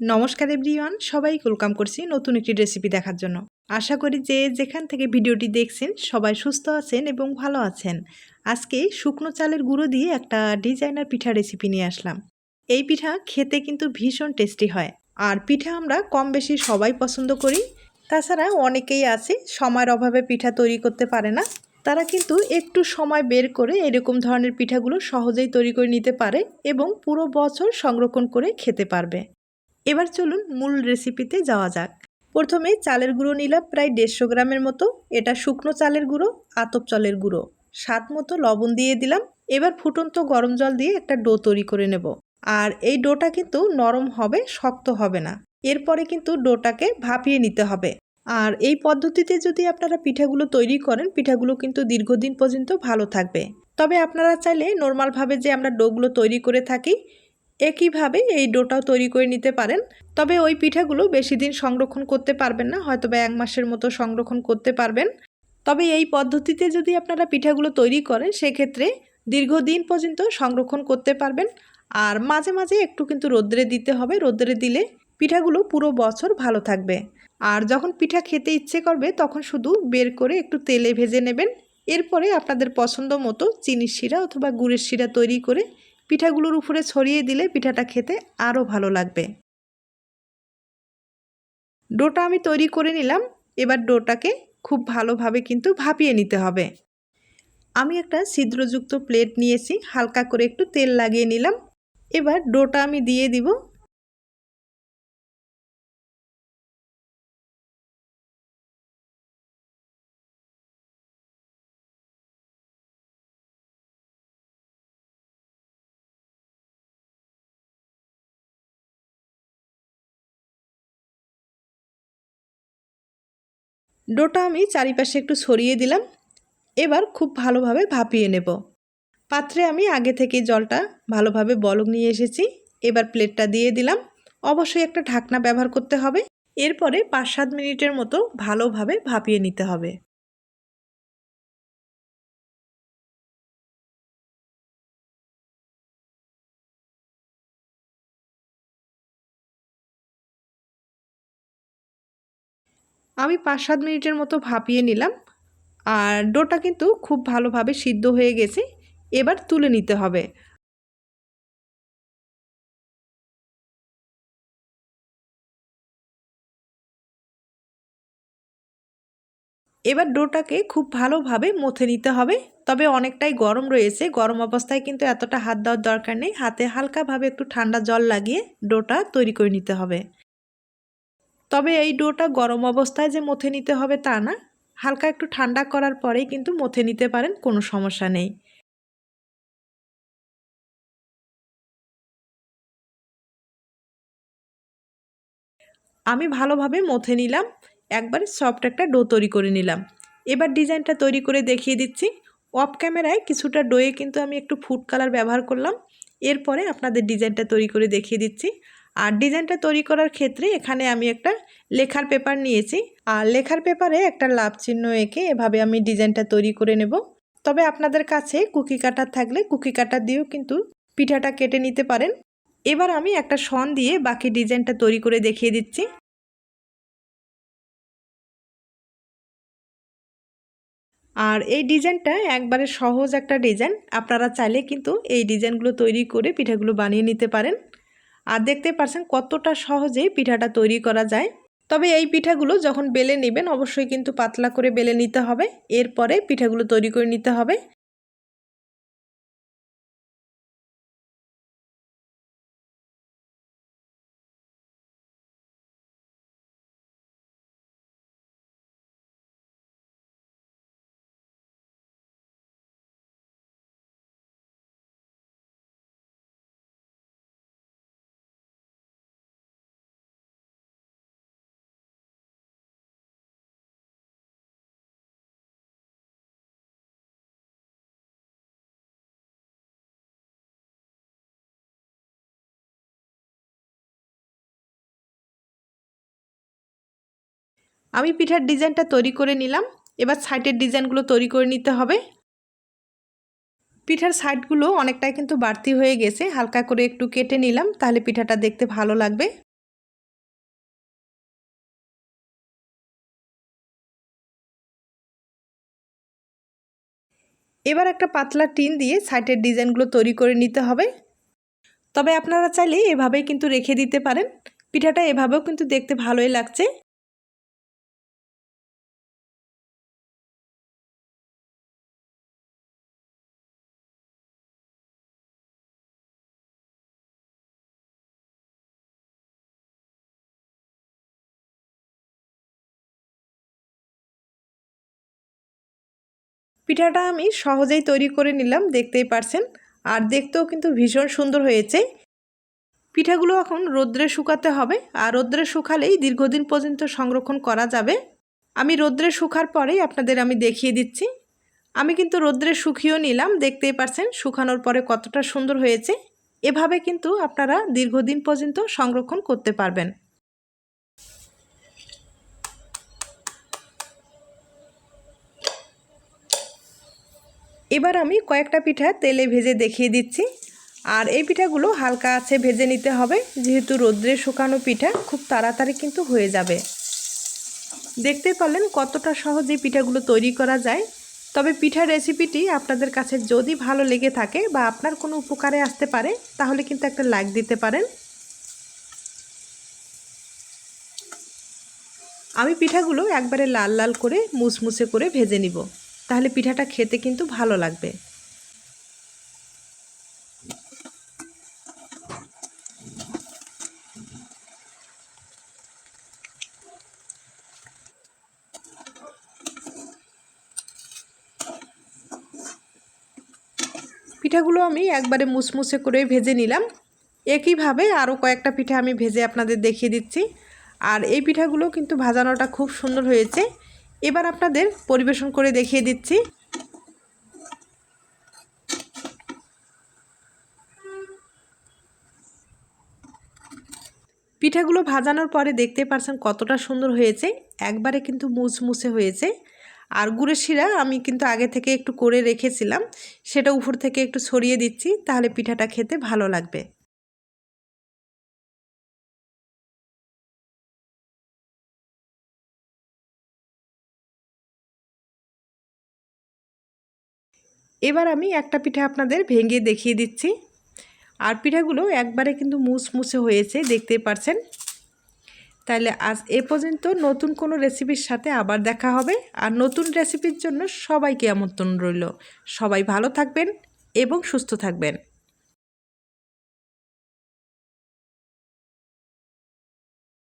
নমস্কার এভরিওয়ান সবাই ওয়েলকাম করছি নতুন একটি রেসিপি দেখার জন্য। আশা করি যে যেখান থেকে ভিডিওটি দেখছেন, সবাই সুস্থ আছেন এবং ভালো আছেন। আজকে শুকনো চালের গুঁড়ো দিয়ে একটা ডিজাইনার পিঠা রেসিপি নিয়ে আসলাম। এই পিঠা খেতে কিন্তু ভীষণ টেস্টি হয়। আর পিঠা আমরা কম বেশি সবাই পছন্দ করি। তাছাড়া অনেকেই আছে, সময়ের অভাবে পিঠা তৈরি করতে পারে না। তারা কিন্তু একটু সময় বের করে এরকম ধরনের পিঠাগুলো সহজেই তৈরি করে নিতে পারে এবং পুরো বছর সংরক্ষণ করে খেতে পারবে। এবার চলুন মূল রেসিপিতে যাওয়া যাক। প্রথমে চালের গুঁড়ো নিলাম প্রায় দেড়শো গ্রামের মতো। এটা শুকনো চালের গুঁড়ো, আতপ চালের গুঁড়ো। স্বাদ মতো লবণ দিয়ে দিলাম। এবার ফুটন্ত গরম জল দিয়ে একটা ডো তৈরি করে নেব। আর এই ডোটা কিন্তু নরম হবে, শক্ত হবে না। এরপরে কিন্তু ডোটাকে ভাপিয়ে নিতে হবে। আর এই পদ্ধতিতে যদি আপনারা পিঠাগুলো তৈরি করেন, পিঠাগুলো কিন্তু দীর্ঘদিন পর্যন্ত ভালো থাকবে। তবে আপনারা চাইলে নর্মালভাবে যে আমরা ডোগুলো তৈরি করে থাকি একইভাবে এই ডোটাও তৈরি করে নিতে পারেন। তবে ওই পিঠাগুলো বেশি দিন সংরক্ষণ করতে পারবেন না, হয়তো বা এক মাসের মতো সংরক্ষণ করতে পারবেন। তবে এই পদ্ধতিতে যদি আপনারা পিঠাগুলো তৈরি করেন, সেক্ষেত্রে দীর্ঘদিন পর্যন্ত সংরক্ষণ করতে পারবেন। আর মাঝে মাঝে একটু কিন্তু রোদ্রে দিতে হবে। রোদ্রে দিলে পিঠাগুলো পুরো বছর ভালো থাকবে। আর যখন পিঠা খেতে ইচ্ছে করবে, তখন শুধু বের করে একটু তেলে ভেজে নেবেন। এরপরে আপনাদের পছন্দ মতো চিনির শিরা অথবা গুড়ের শিরা তৈরি করে পিঠাগুলোর উপরে ছড়িয়ে দিলে পিঠাটা খেতে আরও ভালো লাগবে। ডোটা আমি তৈরি করে নিলাম। এবার ডোটাকে খুব ভালোভাবে কিন্তু ভাপিয়ে নিতে হবে। আমি একটা ছিদ্রযুক্ত প্লেট নিয়েছি। হালকা করে একটু তেল লাগিয়ে নিলাম। এবার ডোটা আমি দিয়ে দিব ডোটা আমি চারিপাশে একটু ছড়িয়ে দিলাম। এবার খুব ভালোভাবে ভাপিয়ে নেব। পাত্রে আমি আগে থেকে জলটা ভালোভাবে বলক নিয়ে এসেছি। এবার প্লেটটা দিয়ে দিলাম। অবশ্যই একটা ঢাকনা ব্যবহার করতে হবে। এরপরে পাঁচ সাত মিনিটের মতো ভালোভাবে ভাপিয়ে নিতে হবে। আমি পাঁচ সাত মিনিটের মতো ভাপিয়ে নিলাম। আর ডোটা কিন্তু খুব ভালোভাবে সিদ্ধ হয়ে গেছে। এবার তুলে নিতে হবে। এবার ডোটাকে খুব ভালোভাবে মথে নিতে হবে। তবে অনেকটাই গরম রয়েছে। গরম অবস্থায় কিন্তু এতটা হাত দেওয়ার দরকার নেই। হাতে হালকাভাবে একটু ঠান্ডা জল লাগিয়ে ডোটা তৈরি করে নিতে হবে। তবে এই ডোটা গরম অবস্থায় যে মথে নিতে হবে তা না। হালকা একটু ঠান্ডা করার পরেই কিন্তু মথে নিতে পারেন, কোনো সমস্যা নেই। আমি ভালোভাবে মথে নিলাম, একবারে সফট একটা ডো তৈরি করে নিলাম। এবার ডিজাইনটা তৈরি করে দেখিয়ে দিচ্ছি। অফ ক্যামেরায় কিছুটা ডোয়ে কিন্তু আমি একটু ফুড কালার ব্যবহার করলাম। এরপরে আপনাদের ডিজাইনটা তৈরি করে দেখিয়ে দিচ্ছি। আর ডিজাইনটা তৈরি করার ক্ষেত্রে এখানে আমি একটা লেখার পেপার নিয়েছি। আর লেখার পেপারে একটা লাভ চিহ্ন এঁকে এভাবে আমি ডিজাইনটা তৈরি করে নেব। তবে আপনাদের কাছে কুকি কাটার থাকলে কুকি কাটার দিয়েও কিন্তু পিঠাটা কেটে নিতে পারেন। এবার আমি একটা সন দিয়ে বাকি ডিজাইনটা তৈরি করে দেখিয়ে দিচ্ছি। আর এই ডিজাইনটা একবারে সহজ একটা ডিজাইন। আপনারা চাইলে কিন্তু এই ডিজাইনগুলো তৈরি করে পিঠাগুলো বানিয়ে নিতে পারেন। আর দেখতে পারছেন কতটা সহজেই পিঠাটা তৈরি করা যায়। তবে এই পিঠাগুলো যখন বেলে নেবেন, অবশ্যই কিন্তু পাতলা করে বেলে নিতে হবে। এরপরে পিঠাগুলো তৈরি করে নিতে হবে। আমি পিঠার ডিজাইনটা তৈরি করে নিলাম। এবার সাইডের ডিজাইনগুলো তৈরি করে নিতে হবে। পিঠার সাইডগুলো অনেকটাই কিন্তু বাড়তি হয়ে গেছে। হালকা করে একটু কেটে নিলাম, তাহলে পিঠাটা দেখতে ভালো লাগবে। এবার একটা পাতলা টিন দিয়ে সাইডের ডিজাইনগুলো তৈরি করে নিতে হবে। তবে আপনারা চাইলে এভাবেই কিন্তু রেখে দিতে পারেন। পিঠাটা এভাবেও কিন্তু দেখতে ভালোই লাগছে। পিঠাটা আমি সহজেই তৈরি করে নিলাম, দেখতেই পারছেন। আর দেখতেও কিন্তু ভীষণ সুন্দর হয়েছে। পিঠাগুলো এখন রোদ্রে শুকাতে হবে, আর রোদ্রে শুকালেই দীর্ঘদিন পর্যন্ত সংরক্ষণ করা যাবে। আমি রোদ্রে শুকার পরেই আপনাদের আমি দেখিয়ে দিচ্ছি। আমি কিন্তু রোদ্রে শুকিয়েও নিলাম, দেখতেই পারছেন শুকানোর পরে কতটা সুন্দর হয়েছে। এভাবে কিন্তু আপনারা দীর্ঘদিন পর্যন্ত সংরক্ষণ করতে পারবেন। এবার আমি কয়েকটা পিঠা তেলে ভেজে দেখিয়ে দিচ্ছি। আর এই পিঠাগুলো হালকা আছে ভেজে নিতে হবে, যেহেতু রোদ্রে শুকানো পিঠা খুব তাড়াতাড়ি কিন্তু হয়ে যাবে। দেখতে পারলেন কতটা সহজে পিঠাগুলো তৈরি করা যায়। তবে পিঠার রেসিপিটি আপনাদের কাছে যদি ভালো লেগে থাকে বা আপনার কোনো উপকারে আসতে পারে, তাহলে কিন্তু একটা লাইক দিতে পারেন। আমি পিঠাগুলো একবারে লাল লাল করে মুসমুসে করে ভেজে নিব। তাহলে পিঠাটা খেতে কিন্তু ভালো লাগবে। পিঠাগুলো আমি একবারে মুসমুসে করে ভেজে নিলাম। একইভাবে আরও কয়েকটা পিঠা আমি ভেজে আপনাদের দেখিয়ে দিচ্ছি। আর এই পিঠাগুলো কিন্তু ভাজানোটা খুব সুন্দর হয়েছে। এবার আপনাদের পরিবেশন করে দেখিয়ে দিচ্ছি। পিঠাগুলো ভাজানোর পরে দেখতে পারছেন কতটা সুন্দর হয়েছে, একবারে কিন্তু মুসমুসে হয়েছে। আর গুড়ের শিরা আমি কিন্তু আগে থেকে একটু করে রেখেছিলাম, সেটা উপর থেকে একটু ছড়িয়ে দিচ্ছি, তাহলে পিঠাটা খেতে ভালো লাগবে। এবার আমি একটা পিঠা আপনাদের ভেঙে দেখিয়ে দিচ্ছি। আর পিঠাগুলো একবারে কিন্তু মুসমুসে হয়েছে দেখতে পারছেন। তাহলে আজ এ পর্যন্ত নতুন কোনো রেসিপির সাথে আবার দেখা হবে। আর নতুন রেসিপির জন্য সবাইকে আমন্ত্রণ রইল। সবাই ভালো থাকবেন এবং সুস্থ থাকবেন।